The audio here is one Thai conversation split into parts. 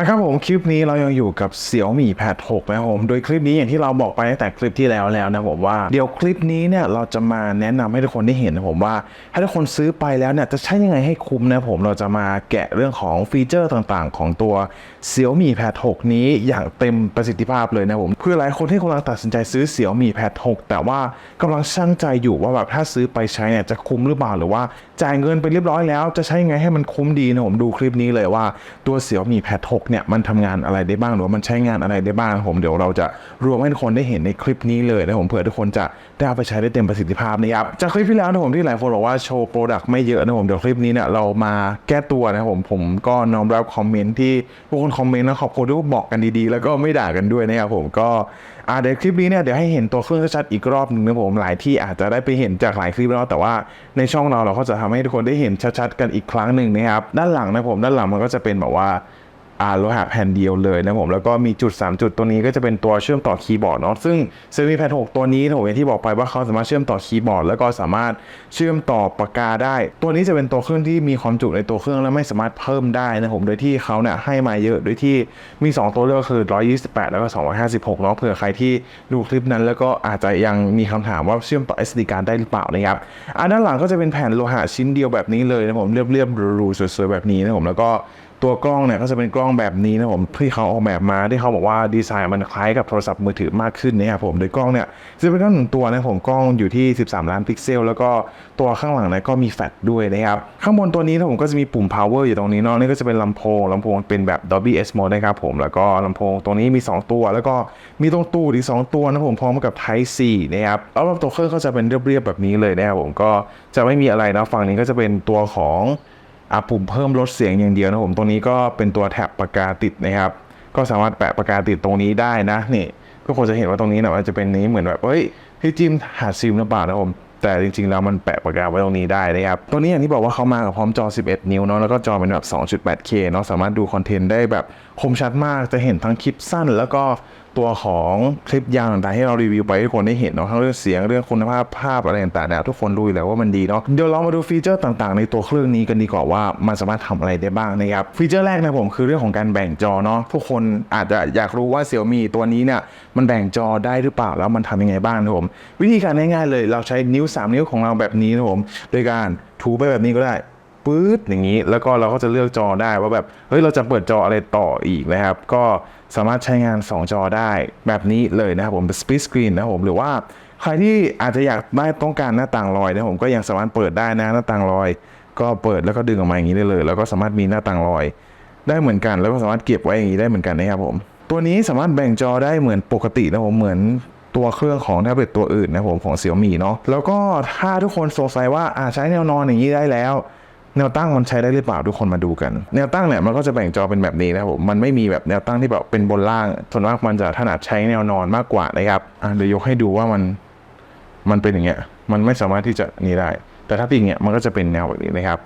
นะครับผมคลิปนี้เรายังอยู่กับ Xiaomi Pad 6นะครับผมโดยคลิปนี้อย่างที่เราบอกไปตั้งแต่คลิปที่แล้วแล้วนะผมว่าเดี๋ยวคลิปนี้เนี่ยเราจะมาแนะนำให้ทุกคนได้เห็นนะผมว่าถ้าทุกคนซื้อไปแล้วเนี่ยจะใช้ยังไงให้คุ้มนะผมเราจะมาแกะเรื่องของฟีเจอร์ต่างๆ ของตัว Xiaomi Pad 6นี้อย่างเต็มประสิทธิภาพเลยนะผมเพื่อหลายคนที่กำลังตัดสินใจซื้อ Xiaomi Pad 6แต่ว่ากำลังชั่งใจอยู่ว่าแบบถ้าซื้อไปใช้เนี่ยจะคุ้มหรือเปล่าหรือว่าจ่ายเงินไปเรียบร้อยแล้ว จะใช้ยังไงให้มันคุ้มดีนะผมดูคลิปนี้เลยว่าตัว Xiaomi Pad 6เนี่ยมันทำงานอะไรได้บ้างหรือว่ามันใช้งานอะไรได้บ้างผมเดี๋ยวเราจะรวมให้ทุกคนได้เห็นในคลิปนี้เลยนะผมเผื่อทุกคนจะได้เอาไปใช้ได้เต็มประสิทธิภาพนะครับจากคลิปที่แล้วนะผมที่หลายคนบอกว่าโชว์โปรดักต์ไม่เยอะนะผมเดี๋ยวคลิปนี้เนี่ยเรามาแก้ตัวนะครับผมผมก็น้อมรับคอมเมนต์ที่พวกคนคอมเมนต์นะขอบคุณที่บอกกันดีๆ แล้วก็ไม่ด่ากันด้วยนะครับผมก็อ่าเดี๋ยวคลิปนี้เนี่ยเดี๋ยวให้เห็นตัวเครื่องชัดๆอีกรอบหนึ่งนะผมหลายที่อาจจะได้ไปเห็นจากหลายคลิปแล้วแต่ว่าในช่องเราเราก็จะทำให้ทุกคนได้เห็นชัดๆกันอีกครั้งหนึ่งนะครับด้านหลังนะผมด้านหลังมันก็จะเป็นแบบว่า อ่าโลหะแผ่นเดียวเลยนะผมแล้วก็มีจุด 3 จุดตัวนี้ก็จะเป็นตัวเชื่อมต่อคีย์บอร์ดเนาะซึ่ง s ซมิแพด6ตัวนี้ผมอย่างที่บอกไปว่าเขาสามารถเชื่อมต่อคีย์บอร์ดแล้วก็สามารถเชื่อมต่อปากกาได้ ตัวนี้จะเป็นตัวเครื่องที่มีความจุในตัวเครื่องและไม่สามารถเพิ่มได้นะผมโดยที่เขาเนี่ยให้มาเยอะโดยที่มี 2 ตัวเลือกคือ 128 แล้วก็ 256เนาะเผื่อใครที่ดูคลิปนั้น แล้วก็อาจจะยังมีคำถามว่าเชื่อมต่อ SD card ได้หรือเปล่านะครับอ่าด้านหลังก็จะเป็นแผ่นโลหะชิ้นเดียวแบบนี้เลยนะผมเรียบๆหรูๆสวยๆแบบนี้นะผมแล้วก็ ตัวกล้องเนี่ยก็จะเป็นกล้องแบบนี้นะผมที่เขาออกแบบมาที่เขาบอกว่าดีไซน์มันคล้ายกับโทรศัพท์มือถือมากขึ้นนะครับผมโดยกล้องเนี่ยจะเป็นกล้องหนึ่งตัวนะผมกล้องอยู่ที่ 13 ล้านพิกเซล แล้วก็ตัวข้างหลังนี่ยก็มีแฟลชด้วยนะครับข้างบนตัวนี้นะผมก็จะมีปุ่ม power อยู่ตรงนี้เนาะนี่ก็จะเป็นลำโพงลำโพงเป็นแบบ Dolby S mode นะครับผมแล้วก็ลำโพงตรงนี้มี 2 ตัว แล้วก็มีตรงตู้อีก2ตัวนะผมพร้อมกับ Type C นะครับแล้วตัวเครื่องก็จะเป็นเรียบๆแบบนี้เลยนะครับผมก็จะไม่มีอะไรนะฝั่งนี้ก็จะเป็นตัวของ อะปุ่มเพิ่มลดเสียงอย่างเดียวนะผมตรงนี้ก็เป็นตัวแท็บปากกาติดนะครับ ก็สามารถแปะปากกาติดตรงนี้ได้นะนี่ก็คงจะเห็นว่าตรงนี้นะมันจะเป็นนี้เหมือนแบบเฮ้ยพี่จิ้มหาซิมหรือเปล่านะผมแต่จริงๆแล้วมันแปะปากกาไว้ตรงนี้ได้นะครับ ตัวนี้อย่างที่บอกว่าเขามากับพร้อมจอ 11 นิ้วเนาะแล้วก็จอเป็นแบบ 2.8K เนาะสามารถดูคอนเทนต์ได้แบบคมชัดมากจะเห็นทั้งคลิปสั้นแล้วก็ ตัวของคลิปยาวต่างๆให้เรารีวิวไปให้ทุกคนได้เห็นเนาะทั้งเรื่องเสียงเรื่องคุณภาพภาพอะไรต่างๆเนี่ยทุกคนรู้อยู่แล้วว่ามันดีเนาะเดี๋ยวเรามาดูฟีเจอร์ต่างๆ ในตัวเครื่องนี้กันดีกว่าว่ามันสามารถทำอะไรได้บ้างนะครับฟีเจอร์แรกนะผมคือเรื่องของการแบ่งจอเนาะทุกคนอาจจะอยากรู้ว่า Xiaomi ตัวนี้เนี่ยมันแบ่งจอได้หรือเปล่าแล้วมันทำยังไงบ้างนะผมวิธีการง่ายๆเลย เราใช้นิ้ว 3 นิ้วของเราแบบนี้นะผมโดยการถูไปแบบนี้ก็ได้ ปื๊ดอย่างนี้ แล้วก็เราก็จะเลือกจอได้ว่าแบบเฮ้ยเราจะเปิดจออะไรต่ออีกนะครับ ก็สามารถใช้งาน 2 จอได้แบบนี้เลยนะครับผมเป็น split screen นะครับผมหรือว่าใครที่อาจจะอยากได้ต้องการหน้าต่างลอยนะผมก็ยังสามารถเปิดได้นะหน้าต่างลอย ก็เปิดแล้วก็ดึงออกมาอย่างนี้ได้เลย แล้วก็สามารถมีหน้าต่างลอย ได้เหมือนกัน แล้วก็สามารถเก็บไว้อย่างนี้ได้เหมือนกันนะครับผมตัวนี้สามารถแบ่งจอได้เหมือนปกตินะผมเหมือนตัวเครื่องของแท็บเล็ตตัวอื่นนะผมของ Xiaomi เนาะแล้วก็ถ้าทุกคนสงสัยว่าอ่าใช้แนวนอนอย่างนี้ได้แล้ว แนวตั้งมันใช้ได้หรือเปล่าทุกคนมาดูกัน แนวตั้งเนี่ยมันก็จะแบ่งจอเป็นแบบนี้นะครับผมมันไม่มีแบบแนวตั้งที่แบบเป็นบนล่างส่วนมากมันจะถนัดใช้แนวนอนมากกว่านะครับอะเดี๋ยวยกให้ดูว่ามันมันเป็นอย่างเงี้ยมันไม่สามารถที่จะนี่ได้ แต่ถ้าเป็นอย่างเงี้ยมันก็จะเป็นแนวแบบนี้นะครับ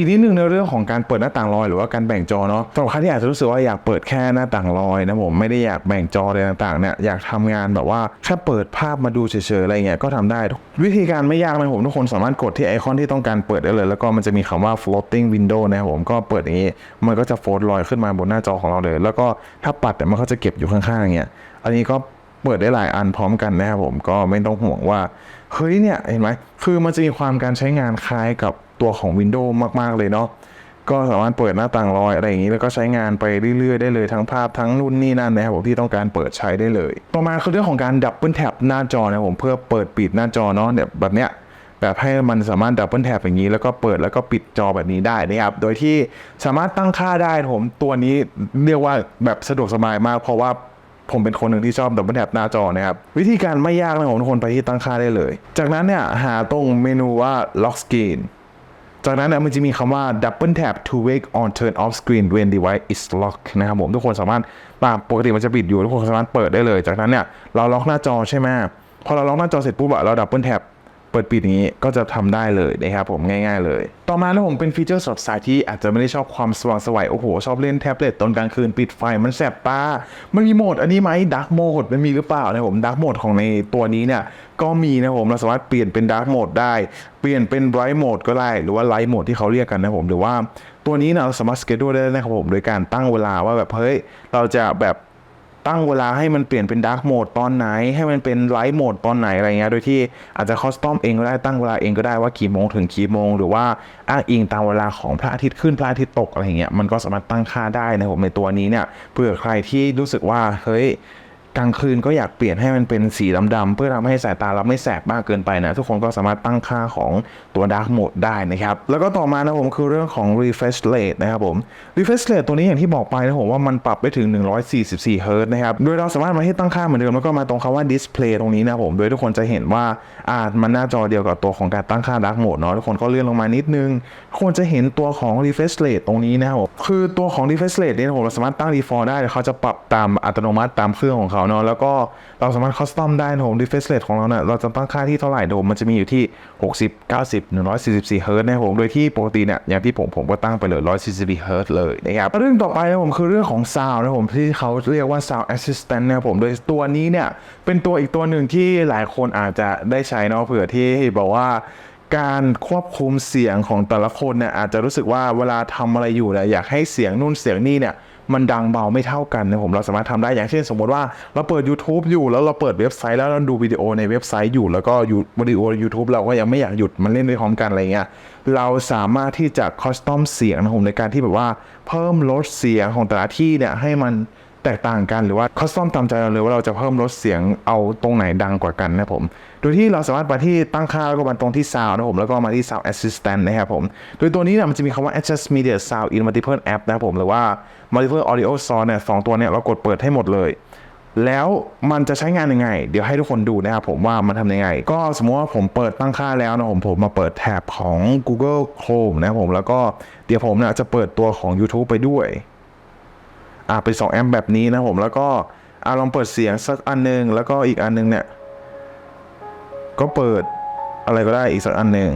อีกนิดนึงในเรื่องของการเปิดหน้าต่างลอยหรือว่าการแบ่งจอเนาะสำหรับใครที่อาจจะรู้สึกว่าอยากเปิดแค่หน้าต่างลอยนะผมไม่ได้อยากแบ่งจออะไรต่างๆเนี่ยอยากทำงานแบบว่าแค่เปิดภาพมาดูเฉยๆอะไรเงี้ยก็ทำได้ วิธีการไม่ยากนะผมทุกคนสามารถกดที่ไอคอนที่ต้องการเปิดได้เลย แล้วก็มันจะมีคำว่า floating window นะครับผมก็เปิดอย่างนี้ มันก็จะโฟลดลอยขึ้นมาบนหน้าจอของเราเลย แล้วก็ถ้าปัดแต่มันก็จะเก็บอยู่ข้างๆอย่างเงี้ยอันนี้ก็เปิดได้หลายอันพร้อมกันนะครับผมก็ไม่ต้องห่วงว่าเฮ้ยเนี่ยเห็นไหมคือมันจะมีความการใช้งานคล้ายกับ ตัวของ Windows มากๆเลยเนาะก็สามารถเปิดหน้าต่างลอยอะไรอย่างนี้แล้วก็ใช้งานไปเรื่อยๆได้เลยทั้งภาพทั้งนู่นนี่นั่นนะครับผมที่ต้องการเปิดใช้ได้เลย ต่อมาคือเรื่องของการดับเบิลแท็บหน้าจอนะผมเพื่อเปิดปิดหน้าจอเนาะเนี่ยแบบเนี้ยแบบให้มันสามารถดับเบิลแท็บอย่างนี้ แล้วก็เปิดแล้วก็ปิดจอแบบนี้ได้นะครับ โดยที่สามารถตั้งค่าได้ผมตัวนี้เรียกว่าแบบสะดวกสบายมาก เพราะว่าผมเป็นคนหนึ่งที่ชอบดับเบิลแท็บหน้าจอนะครับ วิธีการไม่ยากนะผมทุกคนไปที่ตั้งค่าได้เลย จากนั้นเนี่ยหาตรงเมนูว่า lock screen จากนั้ นเนี่ยมันจะมีคำว่า double tap to wake on turn off screen when device is locked นะครับผม ทุกคนสามารถปาปกติมันจะปิดอยู่ ทุกคนสามารถเปิดได้เลย จากนั้นเนี่ยเราล็อกหน้าจอใช่ไหมพอเราล็อกหน้าจอเสร็จปุ๊บเราดับเบิลแท็บ เปิดปิดนี้ก็จะทำได้เลยนะครับผมง่ายๆเลย ต่อมานะผมเป็นฟีเจอร์สดใสที่อาจจะไม่ได้ชอบความสว่างสวัยโอ้โห ชอบเล่นแท็บเล็ตตอนกลางคืนปิดไฟมันแสบตา มันมีโหมดอันนี้ไหมดักโหมดมันมีหรือเปล่านะผมดักโหมดของในตัวนี้เนี่ยก็มีนะผมเราสามารถเปลี่ยนเป็นดักโหมดได้ เปลี่ยนเป็นไบรท์โหมดก็ได้ หรือว่าไลท์โหมดที่เขาเรียกกันนะผมหรือว่าตัวนี้เนี่ยเราสามารถสเกดูได้นะครับผมโดยการตั้งเวลาว่าแบบเฮ้ยเราจะแบบ ตั้งเวลาให้มันเปลี่ยนเป็นดาร์กโหมดตอนไหน ให้มันเป็นไลท์โหมดตอนไหนอะไรเงี้ยโดยที่อาจจะคอสตอมเองก็ได้ตั้งเวลาเองก็ได้ว่ากี่โมงถึงกี่โมง หรือว่าอ้างอิงตามเวลาของพระอาทิตย์ขึ้นพระอาทิตย์ตกอะไรเงี้ยมันก็สามารถตั้งค่าได้นะผมในตัวนี้เนี่ยเผื่อใครที่รู้สึกว่าเฮ้ย กลางคืนก็อยากเปลี่ยนให้มันเป็นสีดำๆเพื่อทำให้สายตาเราไม่แสบมากเกินไปนะ ทุกคนก็สามารถตั้งค่าของตัว Dark Mode ได้นะครับ แล้วก็ต่อมานะผมคือเรื่องของ refresh rate นะครับผม refresh rate ตัวนี้อย่างที่บอกไปนะผมว่ามันปรับไปถึง 144 Hz นะครับ โดยเราสามารถมาที่ตั้งค่าเหมือนเดิมแล้วก็มาตรงคำว่า display ตรงนี้นะผม โดยทุกคนจะเห็นว่าอ่ามันหน้าจอเดียวกับตัวของการตั้งค่า Dark Mode เนาะทุกคนก็เลื่อนลงมานิดนึงทุกคนจะเห็นตัวของ refresh rate ตรงนี้นะครับคือตัวของ refresh rate เนี่ยผมเราสามารถตั้ง default ได้เขาจะปรับตามอัตโนมัติตามเครื่องของเขาเนาะแล้วก็เราสามารถ custom ได้นะผม refresh rate ของเราเนี่ยเราจะตั้งค่าที่เท่าไหร่โดมมันจะมีอยู่ที่ 60 90 144 Hz นะครับผมโดยที่ปกติเนี่ยอย่างที่ผมผมก็ตั้งไปเลย144 Hz เลยนะครับเรื่องต่อไปนะผมคือเรื่องของ sound นะผมที่เขาเรียกว่า sound assistant นะผมโดยตัวนี้เนี่ยเป็นตัวอีกตัวหนึ่งที่หลายคนอาจจะได้ใช้เนาะเผื่อที่บอกว่าการควบคุมเสียงของแต่ละคนเนี่ยอาจจะรู้สึกว่าเวลาทำอะไรอยู่เนี่ยอยากให้เสียงนู่นเสียงนี่เนี่ย มันดังเบาไม่เท่ากันนะผมเราสามารถทำได้อย่างเช่นสมมติว่าเราเปิด YouTube อยู่แล้วเราเปิดเว็บไซต์แล้วเราดูวิดีโอในเว็บไซต์อยู่แล้วก็อยู่วิดีโอ YouTube เราก็ยังไม่อยากหยุดมันเล่นไปพร้อมกันอะไรเงี้ยเราสามารถที่จะคอสตอมเสียงนะผมในการที่แบบว่าเพิ่มลดเสียงของแต่ละที่เนี่ยให้มันแตกต่างกันหรือว่าคอสตอมตามใจเราเลยว่าเราจะเพิ่มลดเสียงเอาตรงไหนดังกว่ากันนะผม โดยที่เราสามารถไปที่ตั้งค่าแล้วก็มาตรงที่ sound นะผม แล้วก็มาที่ sound assistant นะครับผม โดยตัวนี้เนี่ยมันจะมีคำว่า adjust media sound in multiple app นะผม หรือว่า multiple audio source เนี่ยสองตัวเนี่ยเรากดเปิดให้หมดเลย แล้วมันจะใช้งานยังไง เดี๋ยวให้ทุกคนดูนะครับผมว่ามันทำยังไง ก็สมมติว่าผมเปิดตั้งค่าแล้วนะผมผมมาเปิดแท็บของ Google Chrome นะครับผมแล้วก็เดี๋ยวผมเนี่ยจะเปิดตัวของ YouTube ไปด้วยอ่าเป็นสองแอมป์แบบนี้นะผมแล้วก็อ่าลองเปิดเสียงสักอันหนึงแล้วก็อีกอันหนึงเนี่ยก็เปิดอะไรก็ได้อีกสักอันหนึ่ง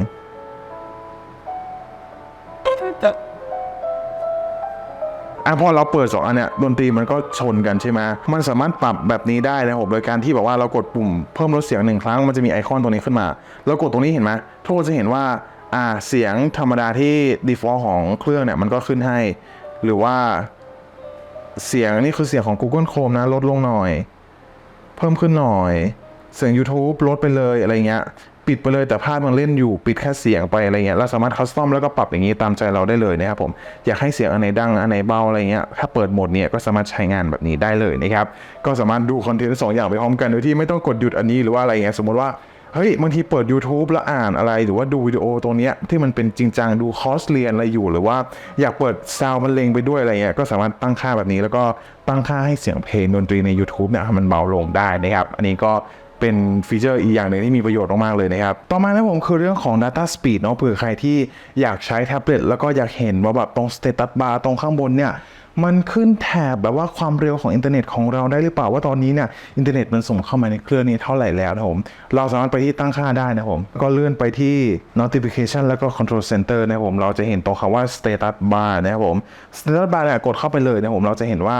อะพอเราเปิดสองอันเนี่ยดนตรีมันก็ชนกันใช่ไหมมันสามารถปรับแบบนี้ได้นะผมโดยการที่แบบว่าเรากดปุ่มเพิ่มลดเสียงหนึ่งครั้งมันจะมีไอคอนตรงนี้ขึ้นมาแล้วกดตรงนี้เห็นไหมทุกคนจะเห็นว่าอ่าเสียงธรรมดาที่ default ของเครื่องเนี่ยมันก็ขึ้นให้ หรือว่าเสียงนี่คือเสียงของ Google Chrome นะลดลงหน่อย เพิ่มขึ้นหน่อย เสียง YouTube ลดไปเลยอะไรเงี้ย ปิดไปเลยแต่ภาพมันเล่นอยู่ปิดแค่เสียงไปอะไรเงี้ยเราสามารถคัสตอมแล้วก็ปรับอย่างนี้ตามใจเราได้เลยนะครับผมอยากให้เสียงอันไหนดังอันไหนเบาอะไรเงี้ยถ้าเปิดโหมดเนี่ยก็สามารถใช้งานแบบนี้ได้เลยนะครับก็สามารถดูคอนเทนต์สองอย่างไปพร้อมกันโดยที่ไม่ต้องกดหยุดอันนี้หรือว่าอะไรเงี้ยสมมติว่าเฮ้ยบางทีเปิด YouTube แล้วอ่านอะไร หรือว่าดูวิดีโอตรงเนี้ยที่มันเป็นจริงจังดูคอร์สเรียนอะไรอยู่ หรือว่าอยากเปิดซาวด์บรรเลงไปด้วยอะไรเงี้ยก็สามารถตั้งค่าแบบนี้ แล้วก็ตั้งค่าให้เสียงเพลงดนตรีใน YouTube เนี่ยมันเบาลงได้นะครับ อันนี้ก็ เป็นฟีเจอร์อีกอย่างหนึ่งที่มีประโยชน์มากๆเลยนะครับ ต่อมานะผมคือเรื่องของ Data Speed เนาะเผื่อใครที่อยากใช้แท็บเล็ตแล้วก็อยากเห็นว่าแบบตรง Status Bar ตรงข้างบนเนี่ยมันขึ้นแถบแบบว่าความเร็วของอินเทอร์เน็ตของเราได้หรือเปล่าว่าตอนนี้เนี่ยอินเทอร์เน็ตมันส่งเข้ามาในเครื่องนี้เท่าไหร่แล้วนะผม เราสามารถไปที่ตั้งค่าได้นะผม ก็เลื่อนไปที่ notification แล้วก็ control center นะครับผม เราจะเห็นตรงคำว่า status bar นะครับผม status bar เนี่ยกดเข้าไปเลยนะผมเราจะเห็นว่า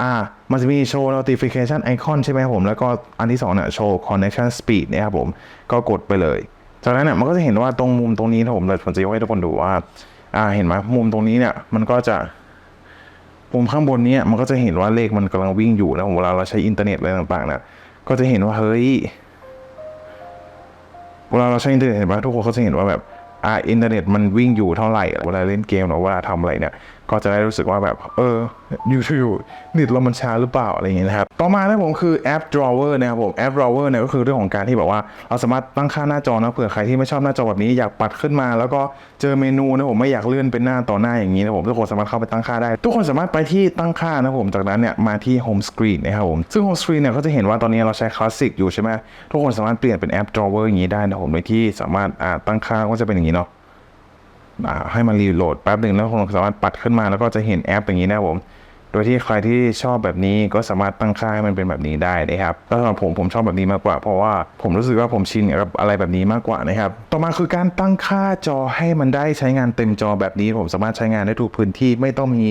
อ่ามันจะมีโชว์ notification icon ใช่ไหมครับผม แล้วก็อันที่สองเนี่ยโชว์ connection speed นะครับผม ก็กดไปเลย จากนั้นเนี่ยมันก็จะเห็นว่าตรงมุมตรงนี้นะผมเลยผมจะยกให้ทุกคนดูว่า อ่า เห็นไหมมุมตรงนี้เนี่ย มันก็จะมุมข้างบนนี้มันก็จะเห็นว่าเลขมันกำลังวิ่งอยู่นะเวลาเราใช้อินเทอร์เน็ตอะไรต่างๆเนะก็จะเห็นว่าเฮ้ย เวลาเราใช้อินเทอร์เน็ตเห็นปะทุกคนเขาจะเห็นว่าแบบอ่าอินเทอร์เน็ตมันวิ่งอยู่เท่าไหร่ เวลาเล่นเกมหรือเว่าทำอะไรเนี่ย ก็จะได้รู้สึกว่าแบบ เอออยู่อยู่เน็ตเรามันช้าหรือเปล่าอะไรอย่างเงี้ยนะครับ ต่อมานะผมคือแอป drawer นะครับผมแอป drawer เนี่ยก็คือเรื่องของการที่แบบว่า เราสามารถตั้งค่าหน้าจอนะเผื่อใครที่ไม่ชอบหน้าจอแบบนี้อยากปัดขึ้นมา แล้วก็เจอเมนูนะผมไม่อยากเลื่อนเป็นหน้าต่อหน้าอย่างนี้นะผมทุกคนสามารถเข้าไปตั้งค่าได้ ทุกคนสามารถไปที่ตั้งค่านะผมจากนั้นเนี่ยมาที่ home screen นะครับผมซึ่ง home screen เนี่ยก็จะเห็นว่าตอนนี้เราใช้ classic อยู่ใช่ไหมทุกคนสามารถเปลี่ยนเป็นแอป drawer อย่างนี้ได้นะผมโดยที่สามารถอ่าตั้งค่าก็จะเป็นอย่างนี้เนาะอ่า ให้มันรีโหลดแป๊บหนึ่งแล้วคุณสามารถปัดขึ้นมาแล้วก็จะเห็นแอปอย่างนี้นะผม โดยที่ใครที่ชอบแบบนี้ก็สามารถตั้งค่าให้มันเป็นแบบนี้ได้นะครับแล้วสำหรับผมผมชอบแบบนี้มากกว่า เพราะว่าผมรู้สึกว่าผมชินกับอะไรแบบนี้มากกว่านะครับ ต่อมาคือการตั้งค่าจอให้มันได้ใช้งานเต็มจอแบบนี้ ผมสามารถใช้งานได้ทุกพื้นที่ไม่ต้องมี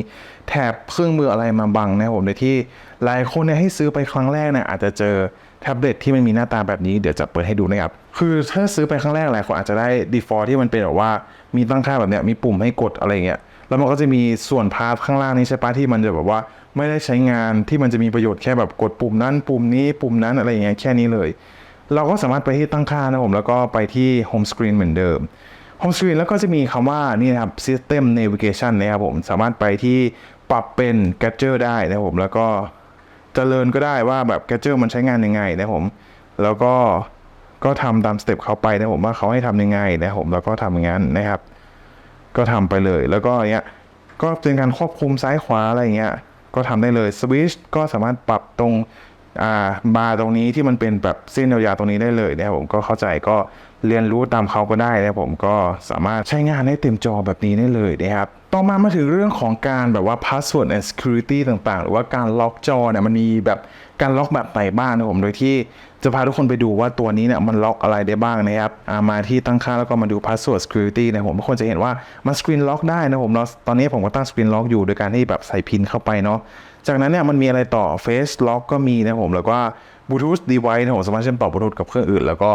แถบเครื่องมืออะไรมาบังนะผมโดยที่หลายคนเนี่ยให้ซื้อไปครั้งแรกเนี่ยอาจจะเจอแท็บเล็ตที่มันมีหน้าตาแบบนี้เดี๋ยวจะเปิดให้ดูนะครับ คือถ้าซื้อไปครั้งแรกหลายคนอาจจะได้ default ที่มันเป็นแบบว่า มีตั้งค่าแบบเนี้ยมีปุ่มให้กดอะไรเงี้ยแล้วมันก็จะมีส่วนพาร์ทข้างล่างนี้ใช่ปะที่มันจะแบบว่าไม่ได้ใช้งานที่มันจะมีประโยชน์แค่แบบกดปุ่มนั้น ปุ่มนี้ปุ่มนั้นอะไรอย่างเงี้ยแค่นี้เลย เราก็สามารถไปที่ตั้งค่านะผมแล้วก็ไปที่ Home Screen เหมือนเดิม Home Screen แล้วก็จะมีคำว่านี่นะครับ System Navigation นะครับผมสามารถไปที่ปรับเป็น Gadget ได้นะผมแล้วก็เจริญก็ได้ว่าแบบ Gadget มันใช้งานยังไงนะผมแล้วก็ ก็ทำตามสเต็ปเขาไปนะผมว่าเขาให้ทำยังไงนะผมแล้วก็ทำอย่างนั้นนะครับ ก็ทำไปเลย แล้วก็อย่างเงี้ยก็เป็นการควบคุมซ้ายขวาอะไรเงี้ยก็ทำได้เลยสวิชก็สามารถปรับตรงอ่าบาร์ตรงนี้ที่มันเป็นแบบเส้นยาวๆตรงนี้ได้เลยนะครับผมก็เข้าใจก็เรียนรู้ตามเขาก็ได้นะครับผมก็สามารถใช้งานได้เต็มจอแบบนี้ได้เลยนะครับต่อมามาถึงเรื่องของการแบบว่า password and security ต่างๆ หรือว่าการล็อกจอเนี่ยมันมีแบบการล็อกแบบไหนบ้างนะผมโดยที่ จะพาทุกคนไปดูว่าตัวนี้เนี่ยมันล็อกอะไรได้บ้างนะครับามาที่ตั้งค่าแล้วก็มาดู password security นะผมทุกคนจะเห็นว่ามัน screen lock ได้นะผมเนาะตอนนี้ผมก็ตั้ง screen lock อยู่โดยการที่แบบใส่พินเข้าไปเนาะจากนั้นเนี่ยมันมีอะไรต่อ face lock ก็มีนะผมแล้วก็ bluetooth device นะผมสามารถเชื่อมต่อบลูทูธกับเครื่องอื่น แล้วก็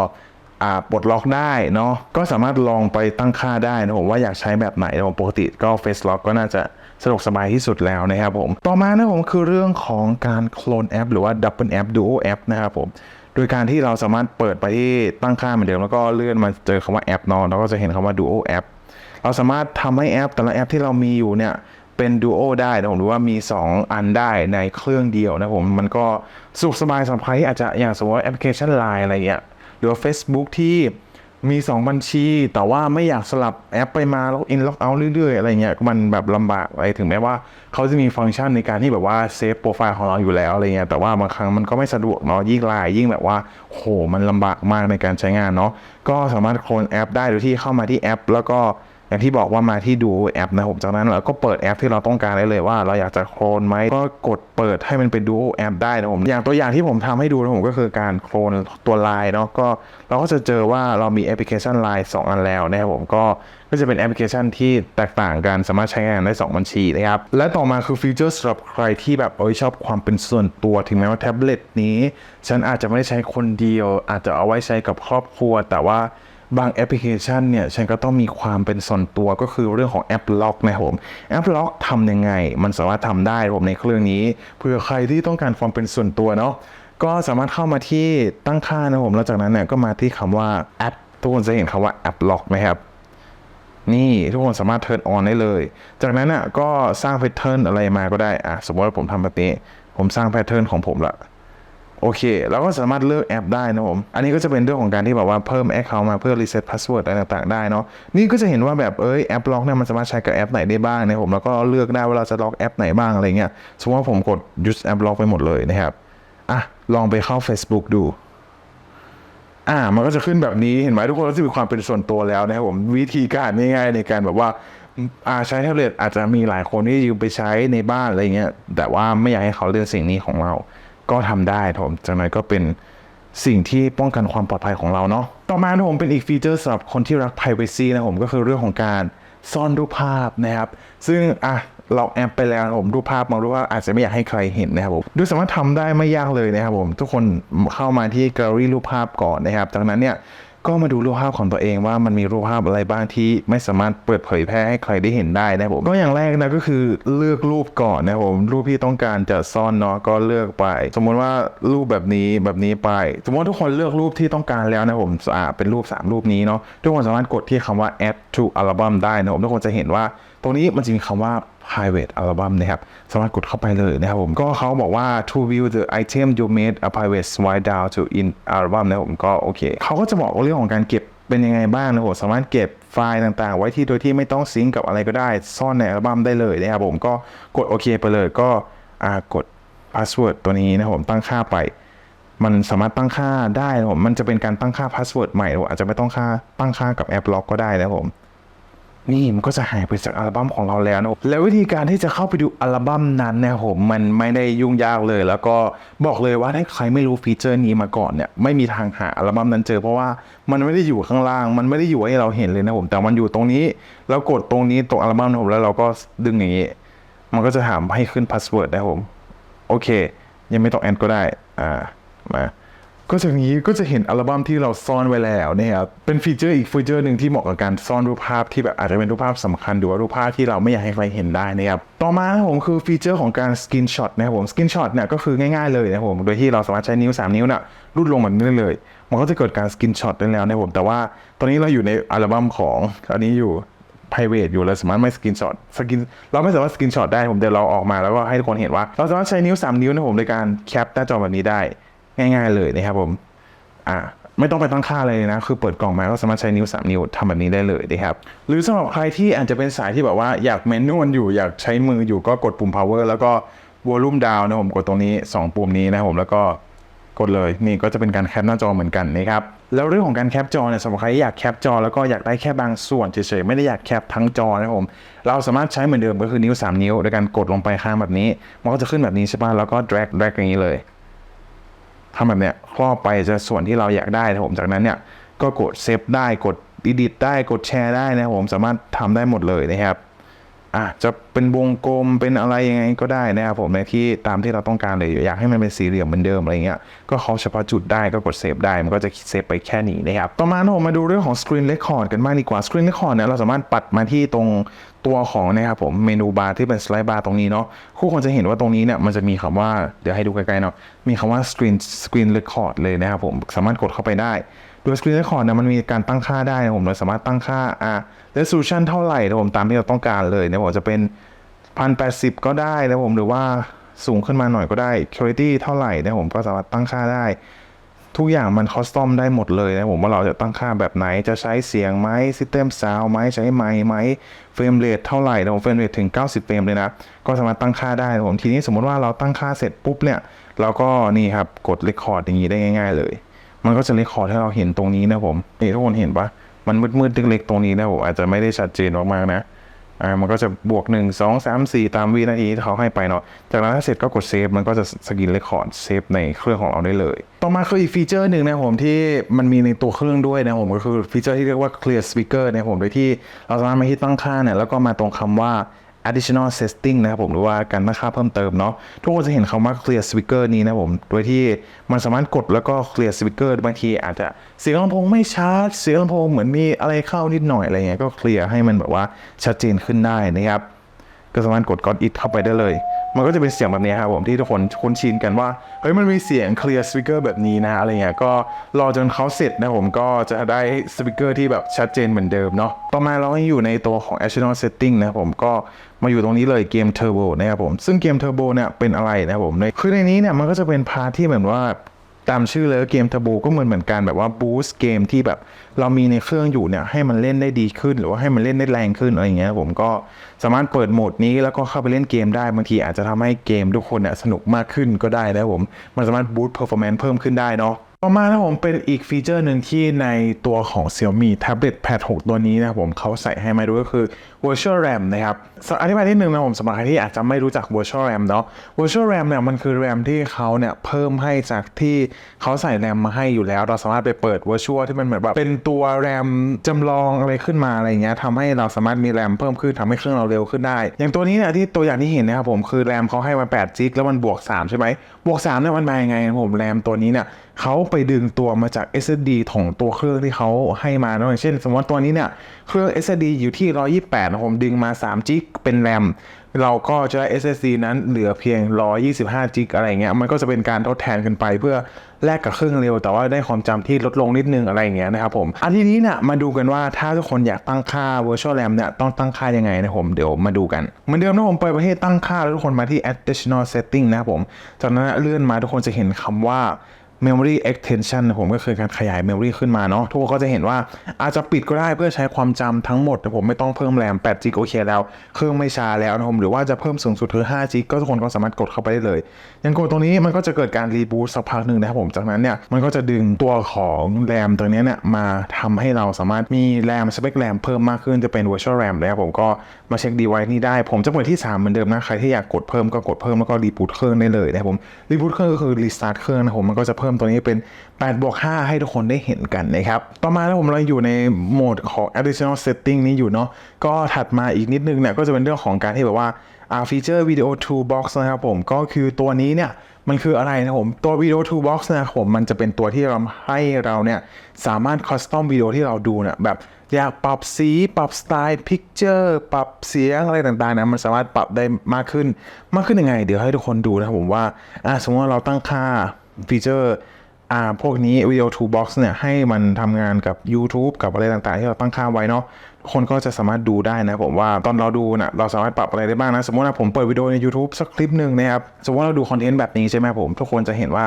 อ่าปลดล็อกได้เนาะก็สามารถลองไปตั้งค่าได้นะผมว่าอยากใช้แบบไหนนะผมปกติก็ face lock ก็น่าจะสะดวกสบายที่สุดแล้วนะครับผม ต่อมานะผมคือเรื่องของการโคลนแอป หรือว่า double app duo app นะครับผม โดยการที่เราสามารถเปิดไปที่ตั้งค่าเหมือนเดิมแล้วก็เลื่อนมาเจอคำว่าแอปนอนเราก็จะเห็นคำว่า duo app เราสามารถทำให้แอป แต่ละแอปที่เรามีอยู่เนี่ยเป็น duo ได้นะผมหรือว่ามี 2 อันได้ในเครื่องเดียวนะผม มันก็สุขสบายสำหรับใครที่อาจจะอย่างสมมติว่าแอปพลิเคชัน Line อะไรเงี้ยหรือว่า Facebook ที่ มี 2 บัญชี แต่ว่าไม่อยากสลับแอปไปมาล็อกอินล็อกเอาเรื่อยๆ อะไรเงี้ยมันแบบลำบากอะไรถึงแม้ว่าเขาจะมีฟังก์ชันในการที่แบบว่าเซฟโปรไฟล์ของเราอยู่แล้วอะไรเงี้ยแต่ว่าบางครั้งมันก็ไม่สะดวกเนาะยิ่งไลน์ยิ่งแบบว่าโหมันลำบากมากในการใช้งานเนาะก็สามารถโคลนแอปได้โดยที่เข้ามาที่แอป แล้วก็ อย่างที่บอกว่ามาที่ดูแอปนะผมจากนั้นเราก็เปิดแอปที่เราต้องการได้เลยว่า เราอยากจะโคลนไหมก็กดเปิดให้มันเป็นดูแอปได้นะผมอย่างตัวอย่างที่ผมทำให้ดูนะผมก็คือการโคลนตัวไลน์เนาะก็เราก็จะเจอว่าเรามีแอปพลิเคชันไลน์2อันแล้วนะครับผมก็ก็จะเป็นแอปพลิเคชันที่แตกต่างกันสามารถใช้งานได้ 2 บัญชีนะครับ และต่อมาคือฟีเจอร์สำหรับใครที่แบบเอ้ยชอบความเป็นส่วนตัวถึงแม้ว่าแท็บเล็ตนี้ ฉันอาจจะไม่ได้ใช้คนเดียว อาจจะเอาไว้ใช้กับครอบครัว แต่ว่า บางแอปพลิเคชันเนี่ยฉันก็ต้องมีความเป็นส่วนตัวก็คือเรื่องของแอปล็อกนะครับผมแอปล็อกทำยังไง มันสามารถทำได้ผมในเครื่องนี้เพื่อใครที่ต้องการความเป็นส่วนตัวเนาะก็สามารถเข้ามาที่ตั้งค่านะผมแล้วจากนั้นเนี่ยก็มาที่คำว่าแอปทุกคนจะเห็นคำว่าแอปล็อกไหมครับนี่ทุกคนสามารถ turn on ได้เลย จากนั้นอะก็สร้าง pattern อะไรมาก็ได้อะสมมติว่าผมทำแบบนี้ ผมสร้าง pattern ของผมละ โอเคเราก็สามารถเลือกแอปได้นะผม อันนี้ก็จะเป็นเรื่องของการที่แบบว่าเพิ่มแอคเคาท์มาเพื่อรีเซ็ตพาสเวิร์ดอะไรต่างๆได้เนาะ นี่ก็จะเห็นว่าแบบเอ้ยแอปล็อกเนี่ยมันสามารถใช้กับแอปไหนได้บ้างนะผม แล้วก็เลือกได้ว่าเราจะล็อกแอปไหนบ้างอะไรเงี้ย สมมติว่าผมกด use แอปล็อกไปหมดเลยนะครับอะลองไปเข้า Facebook ดูอ่ามันก็จะขึ้นแบบนี้เห็นไหมทุกคนก็จะมีความเป็นส่วนตัวแล้วนะครับผมวิธีการง่ายๆในการแบบว่าอ่าใช้แท็บเล็ตอาจจะมีหลายคนที่ยืมไปใช้ในบ้านอะไรเงี้ยแต่ว่าไม่อยากให้เขาเลือกสิ่งนี้ของเรา ก็ทำได้ครับผมจากนั้นก็เป็นสิ่งที่ป้องกันความปลอดภัยของเราเนาะต่อมาผมเป็นอีกฟีเจอร์สำหรับคนที่รัก Privacy นะผมก็คือเรื่องของการซ่อนรูปภาพนะครับ ซึ่งอะเราแอปไปแล้วผมรูปภาพมางดูว่าอาจจะไม่อยากให้ใครเห็นนะครับผมดูสามารถทำได้ไม่ยากเลยนะครับผม ทุกคนเข้ามาที่แกลเลอรี่รูปภาพก่อนนะครับ จากนั้นเนี่ย ก็มาดูรูปภาพของตัวเองว่ามันมีรูปภาพอะไรบ้างที่ไม่สามารถเปิดเผยแพร่ให้ใครได้เห็นได้นะครับผมก็อย่างแรกนะก็คือเลือกรูปก่อนนะครับผมรูปที่ต้องการจะซ่อนเนาะก็เลือกไป สมมติว่ารูปแบบนี้แบบนี้ไป สมมติทุกคนเลือกรูปที่ต้องการแล้วนะผมอ่าเป็นรูป 3 รูปนี้เนาะทุกคนสามารถกดที่คำว่า add to album ได้นะผมทุกคนจะเห็นว่า ตรงนี้มันจะมีคำว่า private album นะครับสามารถกดเข้าไปเลยนะครับผมก็เขาบอกว่า to view the item you made a private swipe down to in album นะผมก็โอเคเขาก็จะบอกเรื่องของการเก็บเป็นยังไงบ้างนะผมสามารถเก็บไฟล์ต่างๆ ไว้ที่โดยที่ไม่ต้องซิงกับอะไรก็ได้ ซ่อนในอัลบั้มได้เลยนะครับผมก็กดโอเคไปเลยก็กด password ตัวนี้นะผมตั้งค่าไป มันสามารถตั้งค่าได้นะผมมันจะเป็นการตั้งค่าพาสเวิร์ดใหม่ผมอาจจะไม่ต้องค่าตั้งค่ากับแอปล็อกก็ได้นะผม นี่มันก็จะหายไปจากอัลบั้มของเราแล้วนะแล้ววิธีการที่จะเข้าไปดูอัลบั้มนั้นเนี่ยผมมันไม่ได้ยุ่งยากเลย แล้วก็บอกเลยว่าถ้าใครไม่รู้ฟีเจอร์นี้มาก่อนเนี่ยไม่มีทางหาอัลบั้มนั้นเจอ เพราะว่ามันไม่ได้อยู่ข้างล่าง มันไม่ได้อยู่ให้เราเห็นเลยนะผมแต่มันอยู่ตรงนี้แล้วกดตรงนี้ตรงอัลบั้มนะผมแล้วเราก็ดึงอย่างนี้มันก็จะถามให้ขึ้นพาสเวิร์ดนะผมโอเค ยังไม่ต้องแอนก็ได้อ่ามา ก็จากนี้ก็จะเห็นอัลบั้มที่เราซ่อนไว้แล้วนะครับเป็นฟีเจอร์อีกฟีเจอร์หนึ่งที่เหมาะกับการซ่อนรูปภาพที่แบบอาจจะเป็นรูปภาพสำคัญหรือว่ารูปภาพที่เราไม่อยากให้ใครเห็นได้นะครับต่อมาผมคือฟีเจอร์ของการสกินช็อตนะครับผมสกินช็อตเนี่ยก็คือง่ายๆเลยนะครับผมโดยที่เราสามารถใช้นิ้ว 3 นิ้วน่ะรูดลงแบบนี้ได้เลย มันก็จะเกิดการสกินช็อตได้แล้วนะครับผมแต่ว่าตอนนี้เราอยู่ในอัลบั้มของอันนี้อยู่ private อยู่เราสามารถไม่สกินช็อตสกินเราไม่สามารถสกินช็อตได้ผมเดี๋ยวเราออกมาแล้วก็ให้ทุกคนเห็นว่า เราสามารถใช้นิ้ว 3 นิ้วนะผมในการแคปหน้าจอแบบนี้ได้ ง่าย ๆ เลยนะครับผมอ่าไม่ต้องไปตั้งค่าอะไรเลยนะ คือเปิดกล่องมาก็สามารถใช้นิ้ว 3 นิ้วทำแบบนี้ได้เลยนะครับ หรือสำหรับใครที่อาจจะเป็นสายที่แบบว่าอยากแมนนวลอยู่ อยากใช้มืออยู่ก็กดปุ่ม power แล้วก็ volume down นะผมกดตรงนี้ 2 ปุ่มนี้นะผมแล้วก็กดเลยนี่ก็จะเป็นการแคปหน้าจอเหมือนกันนะครับแล้วเรื่องของการแคปจอเนี่ยสำหรับใครที่อยากแคปจอแล้วก็อยากได้แค่บางส่วนเฉยๆไม่ได้อยากแคปทั้งจอนะครับผมเราสามารถใช้เหมือนเดิมก็คือนิ้ว 3 นิ้วโดยการกดลงไปข้างแบบนี้ มันก็จะขึ้นแบบนี้ใช่ป่ะแล้วก็ drag drag อย่างนี้เลย ทำแบบเนี้ยครอบไปจะส่วนที่เราอยากได้นะครับผมจากนั้นเนี่ยก็กดเซฟได้กดดิดิตได้กดแชร์ได้นะครับผมสามารถทำได้หมดเลยนะครับ อะจะเป็นวงกลมเป็นอะไรยังไงก็ได้นะครับผมในที่ตามที่เราต้องการเลยอยากให้มันเป็นสี่เหลี่ยมเหมือนเดิมอะไรเงี้ยก็เขาเฉพาะจุดได้ก็กดเซฟได้ มันก็จะเซฟไปแค่นี้นะครับต่อมาผมมาดูเรื่องของ Screen Record กันบ้างดีกว่า Screen Record เนี่ยเราสามารถปัดมาที่ตรงตัวของนะครับผมเมนูบาร์ที่เป็นสไลด์บาร์ตรงนี้เนาะคู่คนจะเห็นว่าตรงนี้เนี่ยมันจะมีคำว่าเดี๋ยวให้ดูใกล้ๆเนาะมีคำว่า Screen Screen Record เลยนะครับผมสามารถกดเข้าไปได้ โดย Screen Record เนี่ยมันมีการตั้งค่าได้นะผมเราสามารถตั้งค่าอะ resolution เท่าไหร่นะผมตามที่เราต้องการเลยนะผมจะเป็น 1080 ก็ได้นะผมหรือว่าสูงขึ้นมาหน่อยก็ได้ quality เท่าไหร่นะผมก็สามารถตั้งค่าได้ ทุกอย่างมันคอสตอมได้หมดเลยนะผมว่าเราจะตั้งค่าแบบไหนจะใช้เสียงไหม System Sound ไหมใช้ไมค์ไหมเฟรมเรทเท่าไหร่นะผมเฟรมเรทถึง 90เฟรมเลยนะก็สามารถตั้งค่าได้นะผมทีนี้สมมติว่าเราตั้งค่าเสร็จปุ๊บเนี่ยเราก็นี่ครับกด Record อย่างนี้ได้ง่าย ๆ เลย มันก็จะ Record ให้เราเห็นตรงนี้นะผมนี่ทุกคนเห็นปะมันมืดๆเล็กๆตรงนี้นะผมอาจจะไม่ได้ชัดเจนมากๆนะอ่ามันก็จะบวก 1 2 3 4 ตามวินาทีที่เขาให้ไปเนาะ จากนั้นถ้าเสร็จก็กดเซฟมันก็จะสกินเรคคอร์ดเซฟในเครื่องของเราได้เลย ต่อมาคืออีกฟีเจอร์หนึ่งนะผมที่มันมีในตัวเครื่องด้วยนะผมก็คือฟีเจอร์ที่เรียกว่า clear speaker นะผมโดยที่เราสามารถมาที่ตั้งค่าเนี่ยแล้วก็มาตรงคำว่า additional setting นะครับผมหรือว่าการตั้งค่าเพิ่มเติมเนาะทุกคนจะเห็นคำว่า clear speaker นี้นะผมโดยที่มันสามารถกดแล้วก็ clear speaker บางทีอาจจะเสียงลำโพงไม่ชัดเสียงลำโพงเหมือนมีอะไรเข้านิดหน่อยอะไรเงี้ยก็เคลียร์ให้มันแบบว่าชัดเจนขึ้นได้นะครับก็สามารถกด got It เข้าไปได้เลย มันก็จะเป็นเสียงแบบนี้ครับผมที่ทุกคนคุ้นชินกันว่าเฮ้ยมันมีเสียงเคลียร์สวิเกอร์แบบนี้นะอะไรเงี้ยก็รอจนเขาเสร็จนะผมก็จะได้สปีกเกอร์ที่แบบชัดเจนเหมือนเดิมเนาะต่อมาเราอยู่ในตัวของ additional setting นะครับผมก็มาอยู่ตรงนี้เลยเกม Turbo นะครับผมซึ่งเกม Turbo เนี่ยเป็นอะไรนะครับผมคือในนี้เนี่ยมันก็จะเป็นพาร์ทที่เหมือนว่า ตามชื่อเลยเกม Turbo ก็เหมือนเหมือนกันแบบว่าบูสต์เกมที่แบบเรามีในเครื่องอยู่เนี่ยให้มันเล่นได้ดีขึ้น หรือว่าให้มันเล่นได้แรงขึ้นอะไรอย่างเงี้ยผมก็สามารถเปิดโหมดนี้แล้วก็เข้าไปเล่นเกมได้บางทีอาจจะทำให้เกมทุกคนเนี่ยสนุกมากขึ้นก็ได้นะผมมันสามารถบูสต์เพอร์ฟอร์แมนซ์เพิ่มขึ้นได้เนาะ ต่อมานะผมเป็นอีกฟีเจอร์หนึ่งที่ในตัวของ Xiaomi Tablet Pad 6 ตัวนี้นะครับผมเขาใส่ให้มาด้วยก็คือ Virtual RAM นะครับอธิบายนิดนึงนะผมสำหรับใครที่อาจจะไม่รู้จัก Virtual RAM เนาะ Virtual RAM เนี่ยมันคือ RAM ที่เขาเนี่ยเพิ่มให้จากที่เขาใส่ RAM มาให้อยู่แล้ว เราสามารถไปเปิด Virtual ที่มันเหมือนแบบเป็นตัว RAM จำลองอะไรขึ้นมาอะไรเงี้ยทำให้เราสามารถมี RAM เพิ่มขึ้นทำให้เครื่องเราเร็วขึ้นได้ อย่างตัวนี้เนี่ยที่ตัวอย่างที่เห็นนะครับผมคือ RAM เขาให้มา 8G แล้วมันบวก 3 ใช่ไหมบวก3เนี่ยมันมายังไงผม RAM ตัวนี้เนี่ย เขาไปดึงตัวมาจาก SSD ของตัวเครื่องที่เขาให้มานอะอย่างเช่น สมมติว่าตัวนี้เนี่ย เครื่อง SSD อยู่ที่ 128นะผมดึงมา3จิกเป็น RAM เราก็จะได้ SSD นั้นเหลือเพียง 125จิกอะไรเงี้ย มันก็จะเป็นการทดแทนกันไปเพื่อแลกกับเครื่องเร็ว แต่ว่าได้ความจำที่ลดลงนิดนึงอะไรเงี้ยนะครับผม อันที่นี้เนี่ยมาดูกันว่าถ้าทุกคนอยากตั้งค่า virtual RAM เนี่ยต้องตั้งค่ายังไงนะผมเดี๋ยวมาดูกันเหมือนเดิมนะผมเปิดประเทศตั้งค่าแล้วทุกคนมาที่ additional setting นะครับผม จากนั้นเลื่อนมาทุกคนจะเห็นคำว่า memory extension นผมก็คือการขยาย memory ขึ้นมาเนาะทุกคนก็จะเห็นว่าอาจจะปิดก็ได้เพื่อใช้ความจำทั้งหมดแต่ผมไม่ต้องเพิ่มแรม8 g โอเคแล้ว เครื่องไม่ช้าแล้วนะผมหรือว่าจะเพิ่มสูงสุดคือ5 g ก็ทุกคนก็สามารถกดเข้าไปได้เลยย่างกดตรงนี้มันก็จะเกิดการรีบูตสักพักหนึ่งนะครับผมจากนั้นเนี่ยมันก็จะดึงตัวของแรมตรงนี้เนี่ยมาทำให้เราสามารถมีแรมสเปคแรมเพิ่มมากขึ้นจะเป็น virtual RAM นะครับผมก็ มาเช็ค device นี้ได้ ผมจะเปิดที่ 3 เหมือนเดิมนะ ใครที่อยากกดเพิ่มก็กดเพิ่มแล้วก็รีบูตเครื่องได้เลยนะครับผม รีบูตเครื่องก็คือรีสตาร์ทเครื่องนะผมมันก็จะเพิ่มตัวนี้เป็น8บวก5ให้ทุกคนได้เห็นกันนะครับ ต่อมาแล้วผมเราอยู่ในโหมดของ additional setting นี้อยู่เนาะ ก็ถัดมาอีกนิดนึงเนี่ยก็จะเป็นเรื่องของการที่แบบว่าอ่าฟีเจอร์วิดีโอ Toolbox นะครับผม ก็คือตัวนี้เนี่ย มันคืออะไรนะผม ตัววิดีโอ Toolbox นะครับผมมันจะเป็นตัวที่ทำให้เราเนี่ย สามารถคัสตอมวิดีโอที่เราดูเนี่ยแบบอยากปรับสี ปรับสไตล์พิกเจอร์ปรับเสียงอะไรต่างๆนะมันสามารถปรับได้มากขึ้น มากขึ้นยังไง เดี๋ยวให้ทุกคนดูนะครับผมว่าอ่าสมมติว่าเราตั้งค่าฟีเจอร์อ่าพวกนี้ Video to Box เนี่ยให้มันทำงานกับ YouTube กับอะไรต่างๆ ที่เราตั้งค่าไว้เนาะ คนก็จะสามารถดูได้นะผมว่าตอนเราดูนะ่ะเราสามารถปรับอะไรได้บ้างนะ สมมติว่าผมเปิดวิดีโอใน YouTube สักคลิปหนึ่งนะครับสมมติว่าเราดูคอนเทนต์แบบนี้ใช่ไหมผม ทุกคนจะเห็นว่า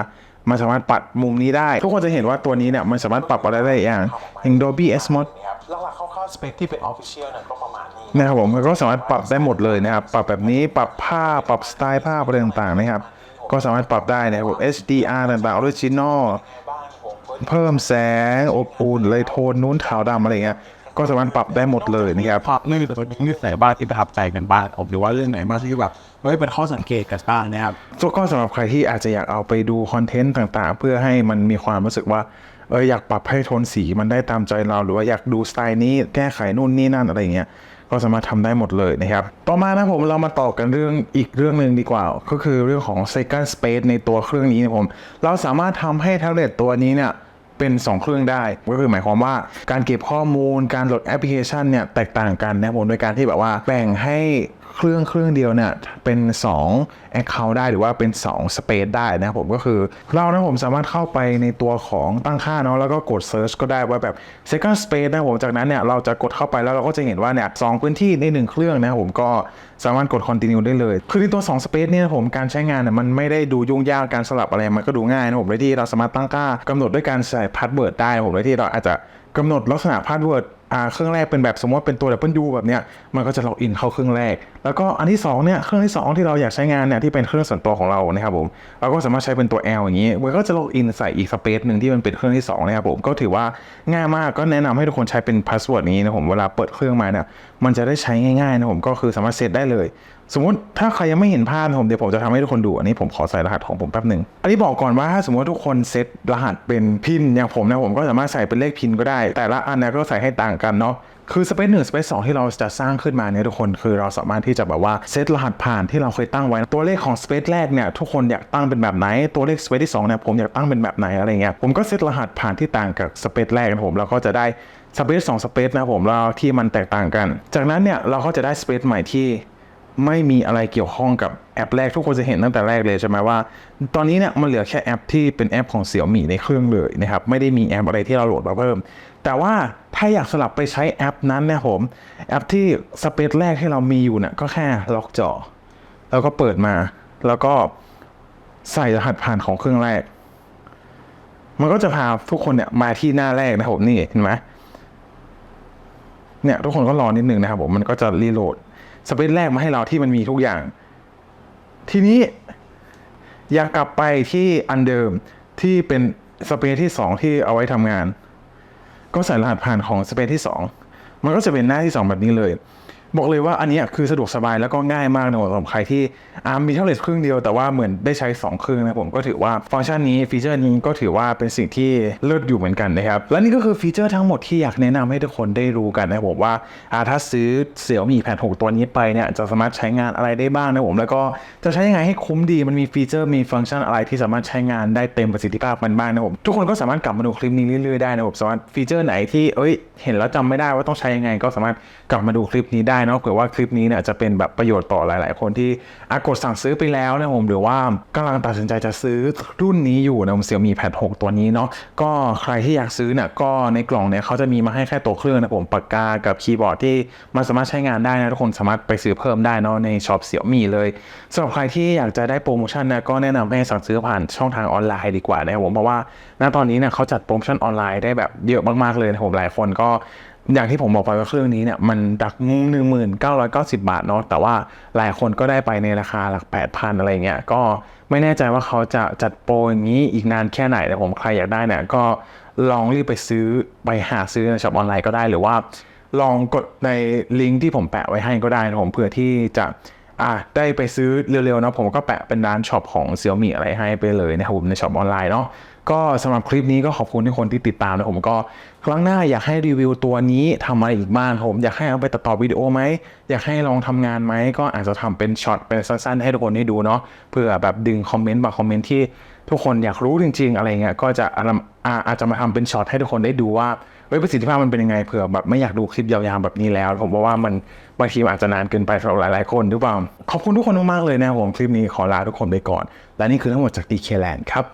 มันสามารถปรับมุมนี้ได้ ทุกคนจะเห็นว่าตัวนี้เนี่ยมันสามารถปรับอะไรได้หลายอย่างอย่าง Dolby S Mod นะครับหลักๆคร่าวๆสเปคที่เป็นออฟฟิเชียลเนี่ยก็ประมาณนี้นะครับผมมันก็สามารถปรับได้หมดเลยนะครับ ปรับแบบนี้ปรับภาพปรับสไตล์ภาพอะไรต่างๆนะครับก็สามารถปรับได้นะครับผม HDR ต่างๆ Original บ้านผมเปิดเพิ่มแสงอบอุ่นเลยโทนนู้นขาวดำอะไรเงี้ย ก็สามารถปรับได้หมดเลยนะครับภาพเรื่องตัวนี้เรื่องไหนบ้างที่ประทับใจกันบ้างผมหรือว่าเรื่องไหนบ้างที่แบบเฮ้ยเป็นข้อสังเกตกันบ้างนะครับก็สำหรับใครที่อาจจะอยากเอาไปดูคอนเทนต์ต่างๆ เพื่อให้มันมีความรู้สึกว่าเอออยากปรับให้โทนสีมันได้ตามใจเรา หรือว่าอยากดูสไตล์นี้แก้ไขนู่นนี่นั่นอะไรเงี้ยก็สามารถทำได้หมดเลยนะครับ ต่อมานะผมเรามาต่อกันเรื่องอีกเรื่องหนึ่งดีกว่า ก็คือเรื่องของ second space ในตัวเครื่องนี้นะผม เราสามารถทำให้แท็บเล็ตตัวนี้เนี่ย เป็น 2 เครื่องได้ ก็คือหมายความว่าการเก็บข้อมูลการโหลดแอปพลิเคชันเนี่ยแตกต่างกันนะครับผมโดยการที่แบบว่าแบ่งให้ เครื่องเครื่องเดียวเนี่ยเป็น2 Account ได้หรือว่าเป็น 2 Space ได้นะครับผมก็คือเรานะผมสามารถเข้าไปในตัวของตั้งค่าเนาะแล้วก็กด Search ก็ได้ว่าแบบ Second Space นะผมจากนั้นเนี่ยเราจะกดเข้าไปแล้วเราก็จะเห็นว่าเนี่ยสองพื้นที่ในหนึ่งเครื่องนะครับผมก็สามารถกด Continue ได้เลย คือในตัว 2 Space เนี่ยผมการใช้งานเนี่ยมันไม่ได้ดูยุ่งยากการสลับอะไรมันก็ดูง่ายนะผมโดยที่เราสามารถตั้งค่ากำหนดด้วยการใส่พาสเวิร์ดได้ผมโดยที่เราอาจจะกำหนดลักษณะพาสเวิร์ดเครื่องแรกเป็นแบบสมมติว่าเป็นตัว W แบบเนี้ยมันก็จะล็อกอินเข้าเครื่องแรก แล้วก็อันที่สองเนี่ยเครื่องที่สองที่เราอยากใช้งานเนี่ยที่เป็นเครื่องส่วนตัวของเรานะครับผมเราก็สามารถใช้เป็นตัว L อย่างนี้มันก็จะล็อกอินใส่อีกสเปซหนึ่งที่มันเป็นเครื่องที่สองนะครับผมก็ถือว่าง่ายมากก็แนะนำให้ทุกคนใช้เป็นพาสเวิร์ดนี้นะผมเวลาเปิดเครื่องมาเนี่ยมันจะได้ใช้ง่ายๆนะผมก็คือสามารถเซตได้เลย สมมติถ้าใครยังไม่เห็นภาพผมเดี๋ยวผมจะทำให้ทุกคนดูอันนี้ผมขอใส่รหัสของผมแป๊บหนึ่งอันนี้บอกก่อนว่าถ้าสมมติว่าทุกคนเซตรหัสเป็นพินอย่างผมนะผมก็สามารถใส่เป็นเลขพินก็ได้ แต่ละอันนี่ยก็ใส่ให้ต่างกันเนาะ คือสเปซหนึ่งสเปซสองที่เราจะสร้างขึ้นมาเนี่ยทุกคนคือเราสามารถที่จะแบบว่าเซตรหัสผ่านที่เราเคยตั้งไว้ ตัวเลขของสเปซแรกเนี่ยทุกคนอยากตั้งเป็นแบบไหน ตัวเลขสเปซที่สองเนี่ยผมอยากตั้งเป็นแบบไหนอะไรเงี้ยผมก็เซตรหัสผ่านที่ต่างกับสเปซแรกนะผมเราก็จะได้สเปซสองสเปซนะผมแล้วที่มันแตกต่างกัน จากนั้นเนี่ยเราก็จะได้สเปซใหม่ที่ไม่มีอะไรเกี่ยวข้องกับแอปแรกทุกคนจะเห็นตั้งแต่แรกเลยใช่ไหมว่า ตอนนี้เนี่ยมันเหลือแค่แอปที่เป็นแอปของเสี่ยวมี่ในเครื่องเลยนะครับไม่ได้มีแอปอะไรที่เราโหลดมาเพิ่ม แต่ว่าถ้าอยากสลับไปใช้แอปนั้นเนี่ยผม แอปที่สเปซแรกที่เรามีอยู่เนี่ยก็แค่ล็อกจอ แล้วก็เปิดมา แล้วก็ใส่รหัสผ่านของเครื่องแรก มันก็จะพาทุกคนเนี่ยมาที่หน้าแรกนะครับผมนี่เห็นไหมเนี่ยทุกคนก็รอนิดนึงนะครับผมมันก็จะรีโหลดสเปซแรกมาให้เราที่มันมีทุกอย่าง ทีนี้อยากกลับไปที่อันเดิมที่เป็นสเปซที่ 2 ที่เอาไว้ทำงาน ก็ใส่รหัสผ่านของสเปซที่ 2 มันก็จะเป็นหน้าที่ 2 แบบนี้เลย บอกเลยว่าอันนี้คือสะดวกสบายแล้วก็ง่ายมากนะสำหรับใครที่อามีแท็บเล็ตเครื่องเดียวแต่ว่าเหมือนได้ใช้ 2 เครื่องนะผมก็ถือว่าฟังก์ชันนี้ฟีเจอร์นี้ก็ถือว่าเป็นสิ่งที่เลิศอยู่เหมือนกันนะครับและนี่ก็คือฟีเจอร์ทั้งหมดที่อยากแนะนำให้ทุกคนได้รู้กันนะผมว่าอาถ้าซื้อเสี่ยวมี่แพด6ตัวนี้ไปเนี่ยจะสามารถใช้งานอะไรได้บ้างนะผมแล้วก็จะใช้ยังไงให้คุ้มดีมันมีฟีเจอร์มีฟังก์ชันอะไรที่สามารถใช้งานได้เต็มประสิทธิภาพมันบ้างนะผมทุกคนก็สามารถกลับมาดูคลิปนี้เรื่อยๆได้นะผมสามารถฟีเจอร์ไหนที่เอ้ยเห็นแล้วจำไม่ได้ว่าต้องใช้ยังไงก็สามารถกลับมาดูคลิปนี้ได้เนาะเผื่อว่าคลิปนี้เนี่ยจะเป็นแบบประโยชน์ต่อหลาย ๆ คนที่อากดสั่งซื้อไปแล้วนะผมหรือว่ากำลังตัดสินใจจะซื้อรุ่นนี้อยู่นะผมเสี่ยมีแพด6ตัวนี้เนาะก็ใครที่อยากซื้อเนี่ยก็ในกล่องเนี่ยเขาจะมีมาให้แค่ตัวเครื่องนะผมปากกากับคีย์บอร์ดที่มันสามารถใช้งานได้นะทุกคนสามารถไปซื้อเพิ่มได้เนาะในช็อปเสี่ยมีเลยสำหรับใครที่อยากจะได้โปรโมชั่นนะก็แนะนำให้สั่งซื้อผ่านช่องทางออนไลน์ดีกว่านะครับผมเพราะว่าณตอนนี้เนี่ยเขาจัดโปรโมชั่นออนไลน์ได้แบบเยอะมากๆเลยนะผมหลายคนก็ อย่างที่ผมบอกไปว่าเครื่องนี้เนี่ยมันดักหนึ่งหมื่นเก้าร้อยเก้าสิบาทเนาะแต่ว่าหลายคนก็ได้ไปในราคาหลักแปดพันอะไรเงี้ยก็ไม่แน่ใจว่าเขาจะจัดโปรอย่างนี้อีกนานแค่ไหนแต่ผมใครอยากได้เนี่ยก็ลองรีบไปซื้อไปหาซื้อในช็อปออนไลน์ก็ได้หรือว่า ลองกดในลิงก์ที่ผมแปะไว้ให้ก็ได้นะผมเพื่อที่จะอะได้ไปซื้อเร็วๆเนาะผมก็แปะเป็นร้านช็อปของ Xiaomi อะไรให้ไปเลยนะครับผมในช็อปออนไลน์เนาะ ก็สำหรับคลิปนี้ก็ขอบคุณทุกคนที่ติดตามนะผมก็ครั้งหน้าอยากให้รีวิวตัวนี้ทำอะไรอีกบ้างครับผมอยากให้เอาไปตัดต่อวิดีโอไหมอยากให้ลองทำงานไหมก็อาจจะทำเป็นช็อตเป็นสั้นๆ ให้ทุกคนได้ดูเนาะเพื่อแบบดึงคอมเมนต์บางคอมเมนต์ที่ทุกคนอยากรู้จริง ๆ อะไรเงี้ยก็จะอาอาอาจจะมาทำเป็นช็อตให้ทุกคนได้ดูว่าเฮ้ยประสิทธิภาพมันเป็นยังไงเผื่อแบบไม่อยากดูคลิปยาวๆแบบนี้แล้ว ผมว่ามันบางทีอาจจะนานเกินไปสำหรับหลายๆคนหรือเปล่าขอบคุณทุกคนมากๆเลยนะผมคลิปนี้ขอลาทุกคนไปก่อน และนี่คือทั้งหมดจาก DK Land ครับ